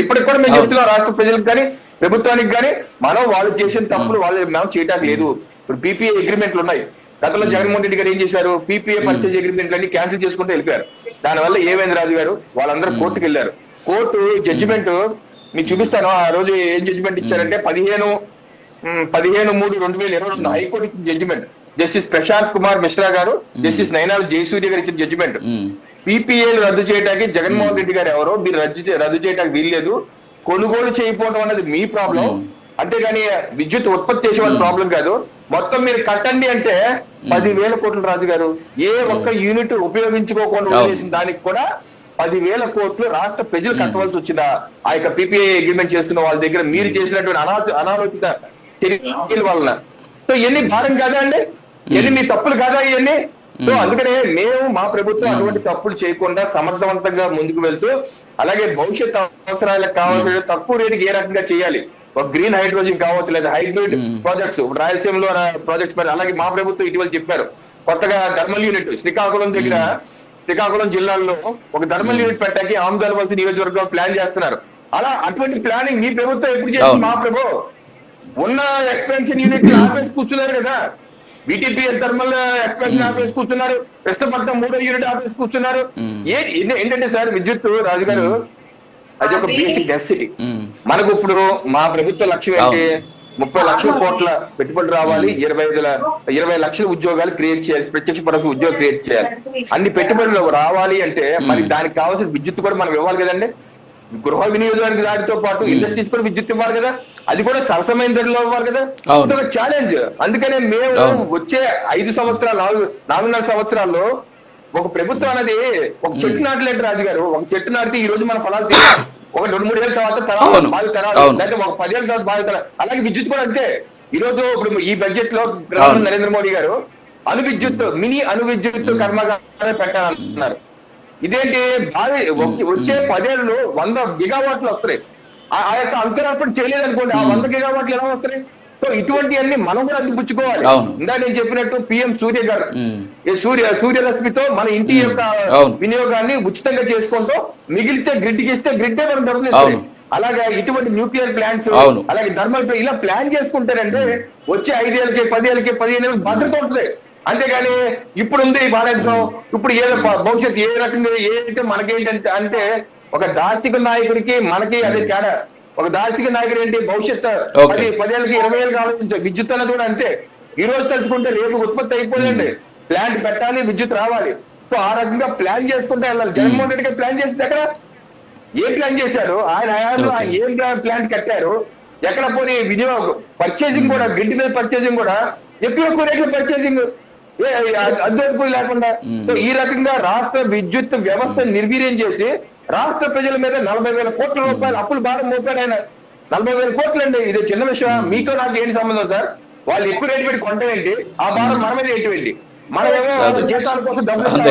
ఇప్పటికి కూడా మేము. చెప్తున్నాం రాష్ట్ర ప్రజలకు కానీ ప్రభుత్వానికి కానీ మనం వాళ్ళు చేసిన తప్పులు వాళ్ళు మనం చేయడానికి లేదు. ఇప్పుడు పీపీఏ అగ్రిమెంట్లు ఉన్నాయి. గతంలో జగన్మోహన్ రెడ్డి గారు ఏం చేశారు? పీపీఏ పర్చేజ్ అగ్రిమెంట్లు అన్ని క్యాన్సిల్ చేసుకుంటూ వెళ్ళిపోయారు. దానివల్ల ఏమైంది రాజు గారు? వాళ్ళందరూ కోర్టుకు వెళ్ళారు. కోర్టు జడ్జిమెంట్ మీకు చూపిస్తాను. ఆ రోజు ఏం జడ్జిమెంట్ ఇచ్చారంటే పదిహేను పదిహేను మూడు రెండు వేల ఇరవై రెండు హైకోర్టు ఇచ్చిన జడ్జిమెంట్ జస్టిస్ ప్రశాంత్ కుమార్ మిశ్రా గారు జస్టిస్ నైనాల్ జయసూర్య గారు ఇచ్చిన జడ్జిమెంట్ పీపీఏలు రద్దు చేయడానికి జగన్మోహన్ రెడ్డి గారు ఎవరో మీరు రద్దు రద్దు చేయడానికి వీల్లేదు. కొనుగోలు చేయకపోవడం అనేది మీ ప్రాబ్లం. Hmm. అంతేగాని విద్యుత్ ఉత్పత్తి చేసే వాళ్ళ ప్రాబ్లం కాదు. మొత్తం మీరు కట్టండి అంటే పదివేల కోట్లు రాజు గారు ఏ ఒక్క యూనిట్ ఉపయోగించుకోకుండా. వదిలేసిన దానికి కూడా పదివేల కోట్లు రాష్ట్ర ప్రజలు కట్టవలసి వచ్చిందా? ఆ యొక్క పీపీఏ అగ్రిమెంట్ చేస్తున్న వాళ్ళ దగ్గర మీరు చేసినటువంటి అనా అనాలోచిత చర్యల వలన. సో ఇవన్నీ భారం కాదా అండి? ఇవన్నీ మీ తప్పులు కాదా ఇవన్నీ? సో అందుకనే మేము మా ప్రభుత్వం అటువంటి తప్పులు చేయకుండా సమర్థవంతంగా ముందుకు వెళ్తూ అలాగే భవిష్యత్ అవసరాలకు కావాల్సిన తక్కువ రేటుకి ఏ రకంగా చేయాలి? ఒక గ్రీన్ హైడ్రోజన్ కావచ్చు లేదా హైబ్రిడ్. ప్రాజెక్ట్స్ రాయలసీమలో ప్రాజెక్ట్స్ మరి అలాగే మా ప్రభుత్వం ఇటీవల చెప్పారు. కొత్తగా థర్మల్ యూనిట్ శ్రీకాకుళం దగ్గర శ్రీకాకుళం జిల్లాలో ఒక థర్మల్ యూనిట్ పెట్టాకి ఆమదాలవలసి నియోజకవర్గం ప్లాన్ చేస్తున్నారు. అలా అటువంటి ప్లానింగ్ మీ ప్రభుత్వం ఎప్పుడు చేసింది. మా ప్రభు ఉన్న ఎక్స్పెన్షన్ యూనిట్ ఆపేసి కూర్చున్నారు కదా. బీటీపీఎల్ థర్మల్ ఎక్స్పెన్షన్ ఆపేసి కూర్చున్నారు. కృష్ణపట్నం మూడో యూనిట్ ఆపేసి కూర్చున్నారు. ఏంటంటే సార్ విద్యుత్ రాజు గారు అది ఒక బేసిక్ నెసిటీ మనకు ఇప్పుడు మా ప్రభుత్వ లక్ష్యం ఏంటి? ముప్పై లక్షల కోట్ల పెట్టుబడి రావాలి ఇరవై ఐదు ఇరవై లక్షల ఉద్యోగాలు క్రియేట్ చేయాలి ప్రత్యక్ష పరోక్ష ఉద్యోగాలు క్రియేట్ చేయాలి. అన్ని పెట్టుబడులు రావాలి అంటే మరి దానికి కావాల్సిన విద్యుత్ కూడా మనం ఇవ్వాలి కదండి? గృహ వినియోగానికి దానితో పాటు ఇండస్ట్రీస్ కూడా విద్యుత్ ఇవ్వాలి కదా అది కూడా సరసమైన ధరలో ఇవ్వాలి కదా. ఇది ఒక ఛాలెంజ్ అందుకనే మేము. వచ్చే ఐదు సంవత్సరాలు నాలుగు నాలుగున్నర సంవత్సరాల్లో ఒక ప్రభుత్వం అనేది ఒక చెట్టు నాటలేదు రాజు గారు ఒక చెట్టు నాటితే ఈ రోజు మన ఫలాలు. ఒక రెండు మూడు ఏళ్ళ తర్వాత తరాలు. బాగా తరాలు. లేకపోతే ఒక పదేళ్ళ తర్వాత బాగా తరాలు అలాగే విద్యుత్ కూడా అంతే ఈ రోజు ఇప్పుడు ఈ బడ్జెట్లో. నరేంద్ర మోడీ గారు అణు విద్యుత్ మినీ అణు విద్యుత్ కర్మాగారం పెట్టాలంటున్నారు ఇదేంటి? భారీ వచ్చే- పదేళ్ళు వంద గిగావాట్లు వస్తాయి. ఆ- ఆ యొక్క అంతరార్పణ చేయలేదు అనుకోండి ఆ వంద గిగావాట్లు ఎలా వస్తాయి? సో ఇటువంటివన్నీ మనం కూడా అందిపుచ్చుకోవాలి. ఇందా నేను చెప్పినట్టు పిఎం సూర్య గారు. సూర్య సూర్యరశ్మితో మన ఇంటి యొక్క. వినియోగాన్ని ఉచితంగా చేసుకుంటూ మిగిలితే గ్రిడ్ ఇస్తే గ్రిడ్డే మనం డబ్బులు. అలాగే ఇటువంటి న్యూక్లియర్ ప్లాంట్స్. అలాగే థర్మల్ ఇలా ప్లాన్ చేసుకుంటారంటే వచ్చే ఐదేళ్ళకి పదేళ్ళకి పదిహేను ఏళ్ళకి భద్రత ఉంటుంది. అంతేగాని ఇప్పుడు ఉంది భారతం ఇప్పుడు భ- భవిష్యత్తు ఏ రకంగా ఏంటంటే మనకేంటంటే అంటే ఒక దార్శిక నాయకుడికి మనకి అదే తేడా. ఒక దార్శిక నాయకుడు ఏంటి? భవిష్యత్తు. పది పదేళ్ళకి ఇరవై ఏళ్ళకి ఆలోచించారు విద్యుత్ అన్నది కూడా అంతే. ఈ రోజు తలుచుకుంటే రేపు ఉత్పత్తి అయిపోయింది ప్లాంట్ పెట్టాలి విద్యుత్ రావాలి. సో ఆ రకంగా ప్లాన్ చేసుకుంటే వెళ్ళాలి. జగన్మోహన్ రెడ్డి గారు ప్లాన్ చేసింది ఎక్కడ? ఏం ప్లాన్ చేశారు? ఆయన హయాంలో. ఆయన ఏం ప్లాంట్ కట్టారు? ఎక్కడ పోనీ వినియోగం పర్చేసింగ్ కూడా గ్రిడ్ మీద పర్చేసింగ్ కూడా ఎక్కువ ఎక్కువ రేట్ల పర్చేసింగ్ అద్దెకు లేకుండా. సో ఈ రకంగా రాష్ట్ర విద్యుత్ వ్యవస్థ నిర్వీర్యం చేసి రాష్ట్ర ప్రజల మీద నలభై వేల కోట్ల రూపాయలు అప్పులు భారం మోపాడు ఆయన. నలభై వేల కోట్లు అండి ఇది చిన్న విషయం. మీతో నాకు ఏంటి సంబంధం సార్? వాళ్ళు ఎక్కువ రేటు పెట్టి కొంటారేంటి? ఆ భారం మన మీద ఏంటి మనమేమో అదే. జీతాల కోసం డబ్బులు.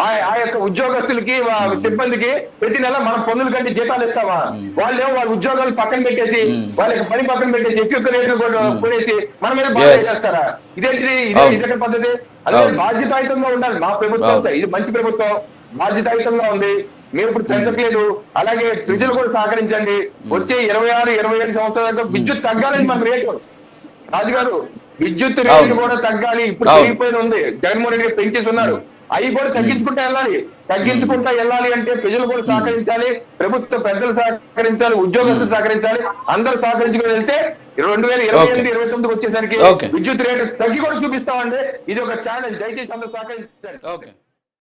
ఆ యొక్క ఉద్యోగస్తులకి సిబ్బందికి ప్రతి నెల మనం పన్నుల కంటే జీతాలు ఇస్తామా వాళ్ళేమో వాళ్ళ ఉద్యోగాలు పక్కన పెట్టేసి. వాళ్ళకి పని పక్కన పెట్టేసి ఎక్కువ రేట్లు కొనేసి మన మీద Yes. చేస్తారా? ఇదేంటి? ఇదే పద్ధతి. అదే. బాధ్యతాయుతంగా ఉండాలి. మా ప్రభుత్వం. ఇది మంచి ప్రభుత్వం. బాధ్యతాయుతంగా ఉంది. మేము ఇప్పుడు పెంచట్లేదు. అలాగే ప్రజలు కూడా సహకరించండి. వచ్చే ఇరవై ఆరు ఇరవై ఏడు సంవత్సరాల దాకా విద్యుత్ తగ్గాలని మన రేటు. రాజుగారు విద్యుత్ రేటు. కూడా తగ్గాలి. ఇప్పుడు. పెరిగిపోయిన ఉంది. జగన్మోహన్ రెడ్డి పెంచేసి ఉన్నారు అవి కూడా తగ్గించుకుంటా వెళ్ళాలి. తగ్గించుకుంటా వెళ్ళాలి అంటే ప్రజలు కూడా సహకరించాలి ప్రభుత్వ పెద్దలు సహకరించాలి ఉద్యోగస్తులు సహకరించాలి అందరూ సహకరించుకుని వెళ్తే రెండు వేల ఇరవై. ఎనిమిది ఇరవై తొమ్మిదికి వచ్చేసరికి. విద్యుత్ రేటు తగ్గి కూడా చూపిస్తామండి. ఇది ఒక ఛాలెంజ్ దయచేసి అందరూ సహకరించాలి ఓకే.